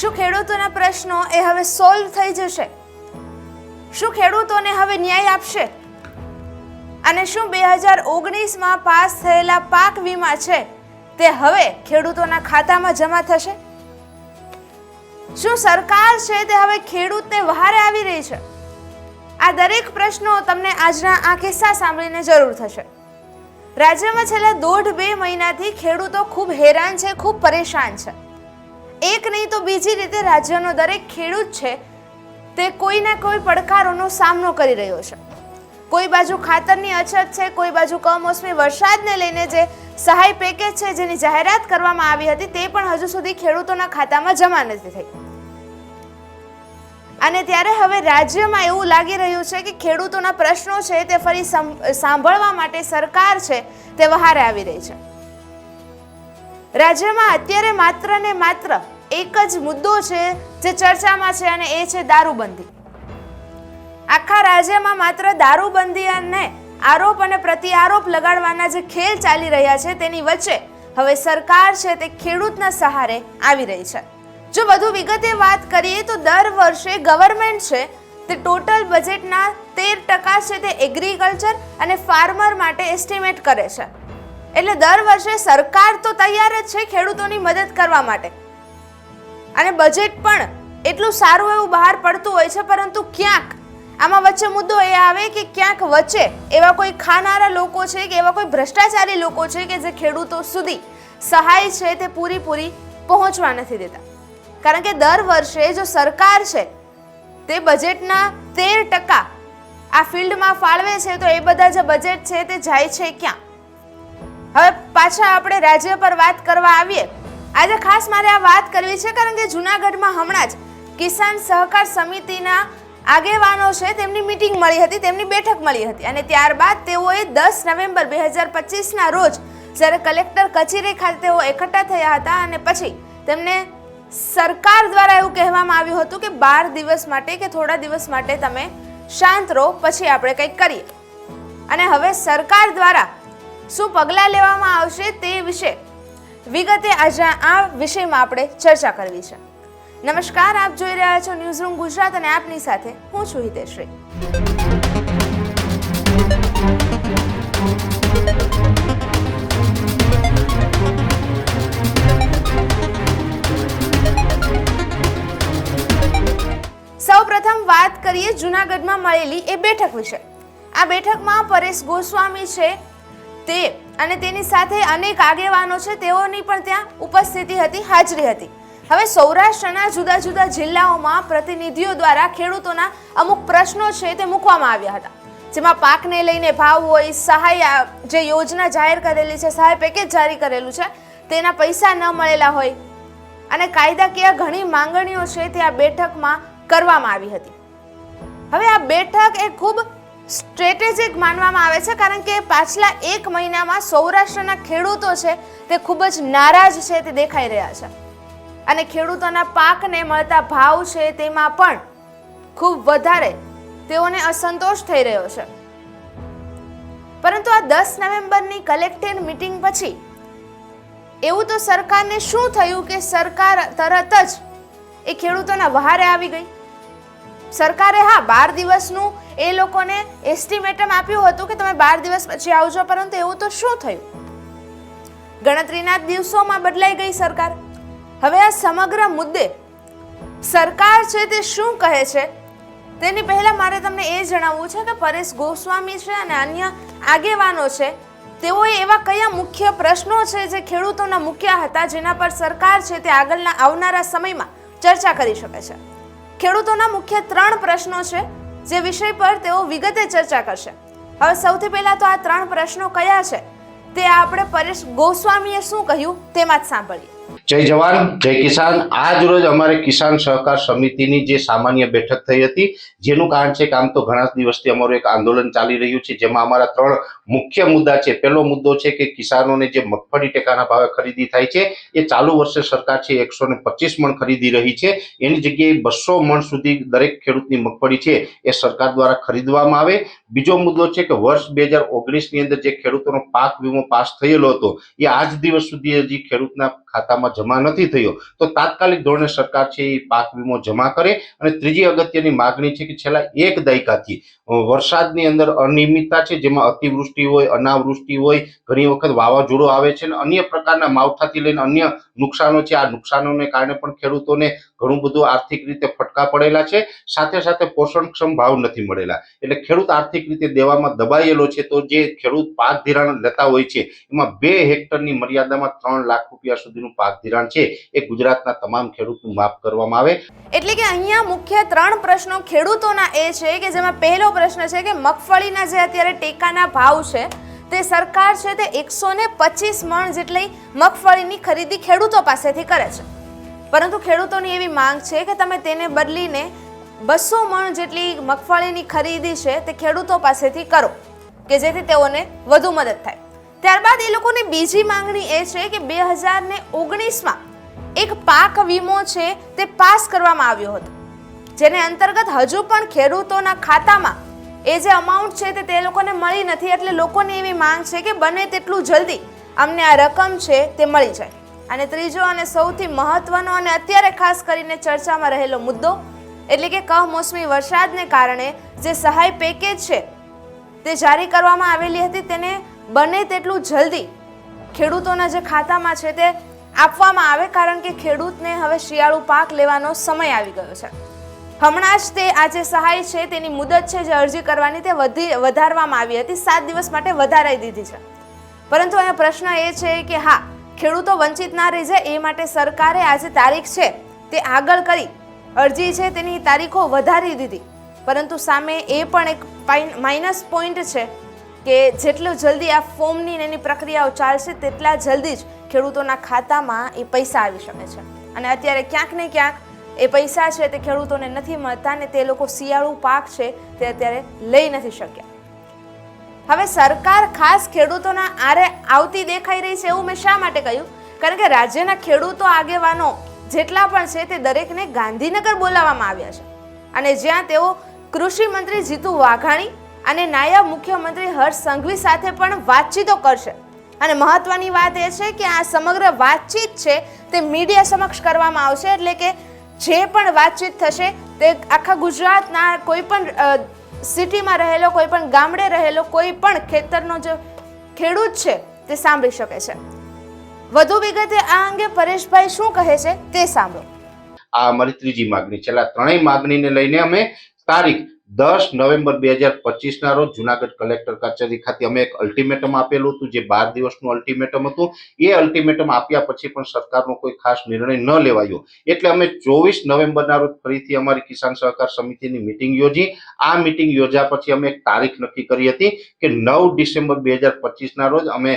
શું ખેડૂતોના પ્રશ્નો એ હવે સોલ્વ થઈ જશે? શું ખેડૂતોને હવે ન્યાય આપશે? અને શું બે હજાર ઓગણીસમાં પાસ થયેલા પાક વીમા છે તે હવે ખેડૂતોના ખાતામાં જમા થશે? શું સરકાર છે તે હવે ખેડૂતને વહારે આવી રહી છે? આ દરેક પ્રશ્નો તમને આજના આ કિસ્સા સાંભળીને જરૂર થશે. રાજ્યમાં છેલ્લા દોઢ બે મહિનાથી ખેડૂતો ખૂબ હેરાન છે, ખૂબ પરેશાન છે. એક નહીં તો બીજી રીતે રાજ્યનો દરેક ખેડૂત છે, તે કોઈના કોઈ પડકારોનો સામનો કરી રહ્યો છે. કોઈ બાજુ ખાતરની અછત છે, કોઈ બાજુ કમોસમી વરસાદને લઈને જે સહાય પેકેજ છે, જેની જાહેરાત કરવામાં આવી હતી, તે પણ હજુ સુધી ખેડૂતોના ખાતામાં જમા નથી થઈ. અને ત્યારે હવે રાજ્યમાં એવું લાગી રહ્યું છે કે ખેડૂતોના પ્રશ્નો છે, તે ફરી સાંભળવા માટે સરકાર છે, તે વહારે આવી રહી છે. રાજ્યમાં અત્યારે માત્ર ને માત્ર એક જ મુદ્દો છે જે ચર્ચામાં છે અને એ છે દારૂબંધી. આખા રાજ્યમાં માત્ર દારૂબંધી અને આરોપ અને પ્રતિ આરોપ લગાડવાના જે ખેલ ચાલી રહ્યા છે તેની વચ્ચે હવે સરકાર છે તે ખેડૂતના સહારે આવી રહી છે. જો વધુ વિગતે વાત કરીએ તો દર વર્ષે ગવર્મેન્ટ છે તે ટોટલ બજેટના તેર ટકા છે તે એગ્રીકલ્ચર અને ફાર્મર માટે એસ્ટિમેટ કરે છે. એટલે દર વર્ષે સરકાર તો તૈયાર જ છે ખેડૂતોની મદદ કરવા માટે. અને બજેટ પણ એટલું સારું એવું બહાર પડતું હોય છે, પરંતુ ક્યાંક આમાં વચ્ચે મુદ્દો એ આવે કે ક્યાંક વચ્ચે એવા કોઈ ખાનારા લોકો છે કે એવા કોઈ ભ્રષ્ટાચારી લોકો છે કે જે ખેડૂતો સુધી સહાય છે તે પૂરીપૂરી પહોંચવા નથી દેતા. કારણ કે દર વર્ષે જો સરકાર છે તે બજેટના તેર ટકા આ ફિલ્ડમાં ફાળવે છે, તો એ બધા જે બજેટ છે તે જાય છે ક્યાં? હવે પાછા આપણે રાજ્ય પર વાત કરવા આવીએ. આજે ખાસ મારે આ વાત કરવી છે, કારણ કે જુનાગઢમાં હમણાં જ કિસાન સહકાર સમિતિના આગેવાનો છે, તેમની મીટિંગ મળી હતી, તેમની બેઠક મળી હતી. અને ત્યારબાદ તેઓએ દસ નવેમ્બર બે હજાર પચીસના રોજ જ્યારે કલેક્ટર કચેરી ખાતે તેઓ એકઠા થયા હતા અને પછી તેમને સરકાર દ્વારા એવું કહેવામાં આવ્યું હતું કે બાર દિવસ માટે કે થોડા દિવસ માટે તમે શાંત રહો, પછી આપણે કંઈક કરીએ. અને હવે સરકાર દ્વારા શું પગલાં લેવામાં આવશે તે વિશે વિગતે આજે આ વિષયમાં આપણે ચર્ચા કરવી છે. નમસ્કાર, આપ જોઈ રહ્યા છો ન્યૂઝ રૂમ ગુજરાત અને આપની સાથે હું છું હિતેશ્રી સૌપ્રથમ વાત કરીએ જૂનાગઢમાં મળેલી એ બેઠક વિશે. આ બેઠકમાં પરેશ ગોસ્વામી છે તે અને તેની સાથે અનેક આગેવાનો છે, તેઓની પણ ત્યાં ઉપસ્થિતિ હતી, હાજરી હતી. હવે સૌરાષ્ટ્રના જુદા જુદા જિલ્લાઓમાં પ્રતિનિધિઓ દ્વારા ખેડૂતોના અમુક પ્રશ્નો છે તે મૂકવામાં આવ્યા હતા. જેમાં પાકને લઈને ભાવ હોય, સહાય જે યોજના જાહેર કરેલી છે, સહાય પેકેજ જારી કરેલું છે, તેના પૈસા ન મળેલા હોય અને કાયદાકીય ઘણી માંગણીઓ છે તે આ બેઠકમાં કરવામાં આવી હતી. હવે આ બેઠક એ ખૂબ સ્ટ્રેટેજિક માનવામાં આવે છે, કારણ કે પાછલા એક મહિનામાં સૌરાષ્ટ્રના ખેડૂતો છે, તે ખૂબ જ નારાજ છે, તે દેખાઈ રહ્યા છે. અને ખેડૂતોના પાકને મળતા ભાવ છે, તેમાં પણ ખૂબ વધારે તેઓને અસંતોષ થઈ રહ્યો છે. પરંતુ આ દસ નવેમ્બરની કલેક્ટેડ મીટિંગ પછી એવું તો સરકારને શું થયું કે સરકાર તરત જ એ ખેડૂતોના વહારે આવી ગઈ? સરકારે હા, બાર દિવસનું એ લોકોને એસ્ટિમેટમ આપ્યું હતું કે તમે બાર દિવસ પછી આવજો પરંતુ એવું તો શું થયું? ગણતરીના દિવસોમાં બદલાઈ ગઈ સરકાર. હવે આ સમગ્ર મુદ્દે સરકાર છે તે શું કહે છે? તેની પહેલા મારે તમને એ જણાવવું છે કે પરેશ ગોસ્વામી છે અને અન્ય આગેવાનો છે, તેઓએ એવા કયા મુખ્ય પ્રશ્નો છે જે ખેડૂતોના મુખ્ય હતા, જેના પર સરકાર છે તે આગળના આવનારા સમયમાં ચર્ચા કરી શકે છે? ખેડૂતોના મુખ્ય ત્રણ પ્રશ્નો છે, જે વિષય પર તેઓ વિગતે ચર્ચા કરશે. હવે સૌથી પહેલા તો આ ત્રણ પ્રશ્નો કયા છે? તે આપણે પરેશ ગોસ્વામીએ શું કહ્યું તેમાં જ સાંભળીએ. જય જવાન, જય કિસાન. આજ રોજ અમારે કિસાન સહકાર સમિતિની જે સામાન્ય બેઠક થઈ હતી, જેનું કારણ છે કે આમ તો ઘણા દિવસથી અમારું એક આંદોલન ચાલી રહ્યું છે, જેમાં અમારા ત્રણ મુખ્ય મુદ્દા છે. પહેલો મુદ્દો છે કે કિસાનોને જે મગફળી ટેકાના ભાવે ખરીદી થાય છે, એ ચાલુ વર્ષે સરકાર છે એકસો ને પચીસ મણ ખરીદી રહી છે. એની જગ્યાએ બસો મણ સુધી દરેક ખેડૂતની મગફળી છે, એ સરકાર દ્વારા ખરીદવામાં આવે. બીજો મુદ્દો છે કે વર્ષ બે હજાર ઓગણીસની અંદર જે ખેડૂતોનો પાક વીમો પાસ થયેલો હતો, એ આજ દિવસ સુધી હજી ખેડૂતના ખાતામાં જમા નથી થયો. તો તાત્કાલિક ધોરણે સરકાર છે એ પાક વીમો જમા કરે. અને ત્રીજી અગત્યની માગણી છે કે છેલ્લા એક દાયકાથી વરસાદની અંદર અનિયમિતતા છે, જેમાં અતિવૃષ્ટિ હોય, અનાવૃષ્ટિ હોય, ઘણી વખત વાવાઝોડું આવે છે અને અન્ય પ્રકારના માવઠાથી લઈને અન્ય નુકસાનો છે. આ નુકસાનોને કારણે પણ ખેડૂતોને ઘણું બધું આર્થિક રીતે ફટકા પડેલા છે. સાથે સાથે પોષણક્ષમ ભાવ નથી મળેલા. એટલે ખેડૂત આર્થિક રીતે દેવામાં દબાયેલો છે, તો જે ખેડૂત પાક ધિરાણ લેતા હોય છે, એમાં બે હેક્ટરની મર્યાદામાં ત્રણ લાખ રૂપિયા સુધીનું પાક ધિરાણ છે. એ ગુજરાતના તમામ ખેડૂતનું માફ કરવામાં આવે. એટલે કે અહીંયા મુખ્ય ત્રણ પ્રશ્નો ખેડૂતોના એ છે કે જેમાં પહેલો પ્રશ્ન છે કે મગફળીના જે અત્યારે ટેકાના ભાવ છે, તે સરકાર છે તે એકસો ને પચીસ મણ જેટલી મગફળીની ખરીદી ખેડૂતો પાસેથી કરે છે. પરંતુ ખેડૂતોની એવી માંગ છે કે તમે તેને બદલીને બસો મણ જેટલી મગફળીની ખરીદી છે તે ખેડૂતો પાસેથી કરો, કે જેથી તેઓને વધુ મદદ થાય. ત્યારબાદ એ લોકોની બીજી માંગણી એ છે કે બે હજાર ને ઓગણીસમાં એક પાક વીમો છે તે પાસ કરવામાં આવ્યો હતો, જેને અંતર્ગત હજુ પણ ખેડૂતોના ખાતામાં એ જે અમાઉન્ટ છે તે તે લોકોને મળી નથી, એટલે લોકોની એવી માંગ છે કે બને તેટલું જલ્દી અમને આ રકમ છે તે મળી જાય. અને ત્રીજો અને સૌથી મહત્વનો અને અત્યારે ખાસ કરીને ચર્ચામાં રહેલો મુદ્દો એટલે કે કમોસમી વરસાદને કારણે જે સહાય પેકેજ છે, તે જારી કરવામાં આવેલી હતી, તેને બને તેટલું જલ્દી ખેડૂતોના જે ખાતામાં છે તે આપવામાં આવે, કારણ કે ખેડૂતને હવે શિયાળુ પાક લેવાનો સમય આવી ગયો છે. હમણાં જ તે આ જે સહાય છે, તેની મુદત છે જે અરજી કરવાની, તે વધી, વધારવામાં આવી હતી. સાત દિવસ માટે વધારાઈ દીધી છે. પરંતુ અહીંયા પ્રશ્ન એ છે કે હા, ખેડૂતો વંચિત ના રહી જાય એ માટે સરકારે આ જે તારીખ છે, તે આગળ કરી અરજી છે તેની તારીખો વધારી દીધી. પરંતુ સામે એ પણ એક માઇનસ પોઈન્ટ છે કે જેટલું જલ્દી આ ફોર્મની એની પ્રક્રિયાઓ ચાલશે તેટલા જલ્દી જ ખેડૂતોના ખાતામાં એ પૈસા આવી શકે છે. અને અત્યારે ક્યાંક ને ક્યાંક એ પૈસા છે તે ખેડૂતોને નથી મળતા ને તે લોકો શિયાળુ પાક છે તે અત્યારે લઈ નથી શક્યા. હવે સરકાર ખાસ ખેડૂતોના આરે આવતી દેખાઈ રહી છે એવું મેં શા માટે કહ્યું? કારણ કે રાજ્યના ખેડૂતો આગેવાનો જેટલા પણ છે તે દરેકને ગાંધીનગર બોલાવવામાં આવ્યા છે. અને જ્યાં તેઓ કૃષિ મંત્રી જીતુ વાઘાણી અને નાયબ મુખ્યમંત્રી હર્ષ સંઘવી સાથે પણ વાતચીતો કરશે. અને મહત્વની વાત એ છે કે આ સમગ્ર વાતચીત છે તે મીડિયા સમક્ષ કરવામાં આવશે એટલે કે જે પણ વાતચીત થશે તે આખા ગુજરાતના કોઈ પણ સિટીમાં રહેલો, કોઈ પણ ગામડે રહેલો કોઈ પણ ખેતરનો જે ખેડૂત છે તે સાંભળી શકે છે. વધુ વિગતે આ અંગે પરેશભાઈ શું કહે છે તે સાંભળો. આ અમારી ત્રીજી માગણી છેલ્લા ત્રણેય માગણીને લઈને અમે તારીખ દસ નવેમ્બર બે હજાર પચીસના રોજ જુનાગઢ કલેક્ટર કચેરી ખાતે અમે એક અલ્ટિમેટમ આપેલું હતું, જે બાર દિવસનું અલ્ટિમેટમ હતું. એ અલ્ટિમેટમ આપ્યા પછી પણ સરકારનો કોઈ ખાસ નિર્ણય ન લેવાયો. એટલે અમે ચોવીસ નવેમ્બરના રોજ ફરીથી અમારી કિસાન સહકાર સમિતિની મિટિંગ યોજી. આ મિટિંગ યોજ્યા પછી અમે એક તારીખ નક્કી કરી હતી કે નવ ડિસેમ્બર બે હજાર પચીસના રોજ અમે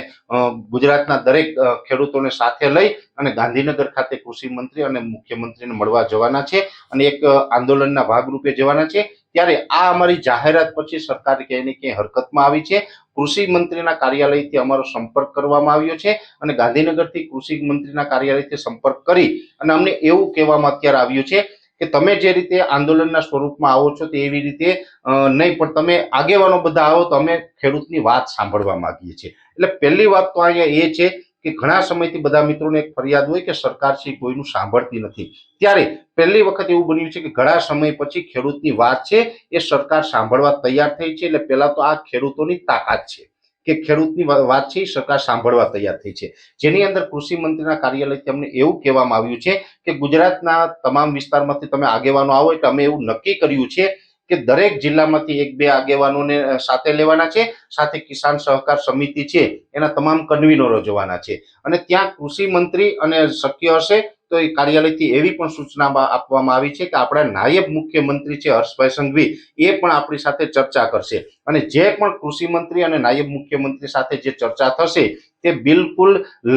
ગુજરાતના દરેક ખેડૂતોને સાથે લઈ અને ગાંધીનગર ખાતે કૃષિ મંત્રી અને મુખ્યમંત્રીને મળવા જવાના છે અને એક આંદોલનના ભાગરૂપે જવાના છે. ત્યારે આ અમારી જાહેરાત પછી સરકારે ક્યાંય ક્યાંય હરકતમાં આવી છે. કૃષિ મંત્રીના કાર્યાલયથી અમારો સંપર્ક કરવામાં આવ્યો છે અને ગાંધીનગરથી કૃષિ મંત્રીના કાર્યાલયથી સંપર્ક કરી અને અમને એવું કહેવામાં અત્યારે આવ્યું છે કે તમે જે રીતે આંદોલનના સ્વરૂપમાં આવો છો તે એવી રીતે નહીં, પણ તમે આગેવાનો બધા આવો તો અમે ખેડૂતની વાત સાંભળવા માંગીએ છીએ. એટલે પહેલી વાત તો અહીંયા એ છે કે ઘણા સમયથી બધા મિત્રોને એક ફરિયાદ હોય કે સરકાર છે કોઈનું સાંભળતી નથી. ત્યારે પહેલી વખત એવું બન્યું છે કે ઘણા સમય પછી ખેડૂતની વાત છે એ સરકાર સાંભળવા તૈયાર થઈ છે એટલે પહેલા તો આ ખેડૂતોની તાકાત છે કે ખેડૂતની વાત છે સરકાર સાંભળવા તૈયાર થઈ છે. જેની અંદર કૃષિ મંત્રીના કાર્યાલય તેમને એવું કહેવામાં આવ્યું છે કે ગુજરાતના તમામ વિસ્તારમાંથી તમે આગેવાનો આવો એટલે અમે એવું નક્કી કર્યું છે કે દરેક જિલ્લામાંથી એક બે આગેવાનોને સાથે લેવાના છે, સાથે કિસાન સહકાર સમિતિ છે, એના તમામ કન્વીનરો જોવાના છે. અને ત્યાં કૃષિ મંત્રી અને શક્ય હશે તો એ કાર્યાલયથી એવી પણ સૂચના આપવામાં આવી છે કે આપણા નાયબ મુખ્યમંત્રી છે હર્ષભાઈ સંઘવી, એ પણ આપણી સાથે ચર્ચા કરશે. અને જે પણ કૃષિ મંત્રી અને નાયબ મુખ્યમંત્રી સાથે જે ચર્ચા થશે, તે બિલકુલ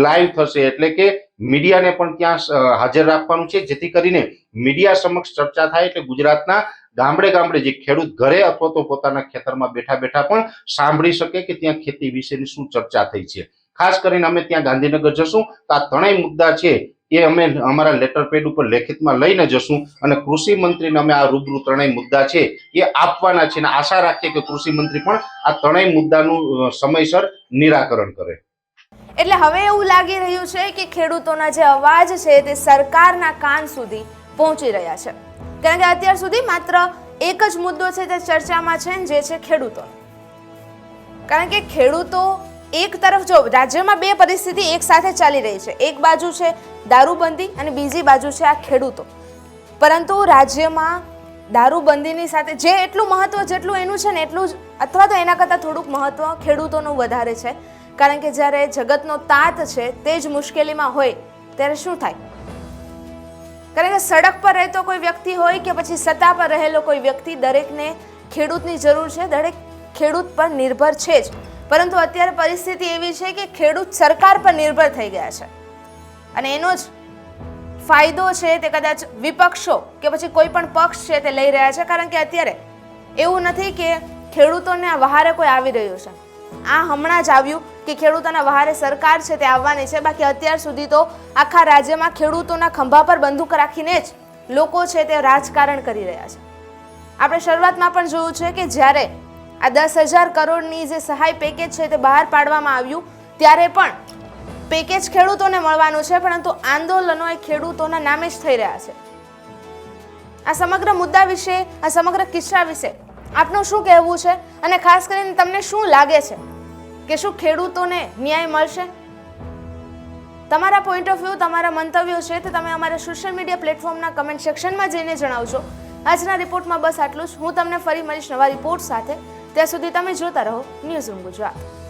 લાઈવ થશે. એટલે કે મીડિયાને પણ ત્યાં હાજર રાખવાનું છે, જેથી કરીને મીડિયા સમક્ષ ચર્ચા થાય એટલે ગુજરાતના ગામડે ગામડે જે ખેડૂત ઘરે અથવા તો પોતાના ખેતરમાં બેઠા બેઠા પણ સાંભળી શકે કે ત્યાં ખેતી વિશેની શું ચર્ચા થઈ છે. ખાસ કરીને અમે ત્યાં ગાંધીનગર જશું, તો આ ત્રણેય મુદ્દા છે એ અમે અમારા લેટર પેડ ઉપર લેખિતમાં લઈને જશું અને કૃષિ મંત્રીને અમે આ રૂબરૂ ત્રણેય મુદ્દા છે એ આપવાના છે અને આશા રાખીએ કે કૃષિ મંત્રી પણ આ ત્રણેય મુદ્દાનું સમયસર નિરાકરણ કરે. એટલે હવે એવું લાગી રહ્યું છે કે ખેડૂતોના જે અવાજ છે તે સરકારના કાન સુધી પહોંચી રહ્યા છે. કારણ કે અત્યાર સુધી માત્ર એક જ મુદ્દો છે તે ચર્ચામાં છે જે છે ખેડૂતો. કારણ કે ખેડૂતો એક તરફ જો રાજ્યમાં બે પરિસ્થિતિ એક સાથે ચાલી રહી છે. એક બાજુ છે દારૂબંધી અને બીજી બાજુ છે આ ખેડૂતો. પરંતુ રાજ્યમાં દારૂબંધીની સાથે જે એટલું મહત્વ જેટલું એનું છે ને એટલું જ અથવા તો એના કરતાં થોડુંક મહત્વ ખેડૂતોનું વધારે છે. કારણ કે જ્યારે જગતનો તાત છે તે જ મુશ્કેલીમાં હોય ત્યારે શું થાય? કારણ કે સડક પર રહેતો કોઈ વ્યક્તિ હોય કે પછી સત્તા પર રહેલો કોઈ વ્યક્તિ દરેકને ખેડૂતની જરૂર છે. દરેક ખેડૂત પર નિર્ભર છે જ. પરંતુ અત્યારે પરિસ્થિતિ એવી છે કે ખેડૂત સરકાર પર નિર્ભર થઈ ગયા છે. અને એનો જ ફાયદો છે તે કદાચ વિપક્ષો કે પછી કોઈ પણ પક્ષ છે તે લઈ રહ્યા છે, કારણ કે અત્યારે એવું નથી કે ખેડૂતોને આ વહારે કોઈ આવી રહ્યું છે. આ હમણાં જ આવ્યું કે ખેડૂતોના વહારે સરકાર છે તે આવવાની છે, બાકી અત્યાર સુધી તો આખા રાજ્યમાં ખેડૂતોના ખંભા પર બંદૂક રાખીને જ લોકો છે તે રાજકારણ કરી રહ્યા છે. આપણે શરૂઆતમાં પણ જોયું છે કે જ્યારે આ દસ હજાર કરોડની જે સહાય પેકેજ છે તે બહાર પાડવામાં આવ્યું. ત્યારે પણ પેકેજ ખેડૂતોને મળવાનું છે, પરંતુ આંદોલનો એ ખેડૂતોના નામે જ થઈ રહ્યા છે. આ સમગ્ર મુદ્દા વિશે, આ સમગ્ર કિસ્સા વિશે આપનું શું કહેવું છે? અને ખાસ કરીને તમને શું લાગે છે કે શું ખેડૂતોને ન્યાય મળશે? તમારા પોઈન્ટ ઓફ વ્યૂ તમારા મંતવ્યો છે તે તમે અમારા સોશિયલ મીડિયા પ્લેટફોર્મના કમેન્ટ સેક્શનમાં જઈને જણાવજો. આજના રિપોર્ટમાં બસ આટલું જ. હું તમને ફરી મળીશ નવા રિપોર્ટ સાથે. ત્યાં સુધી તમે જોતા રહો ન્યૂઝ રૂમ ગુજરાત.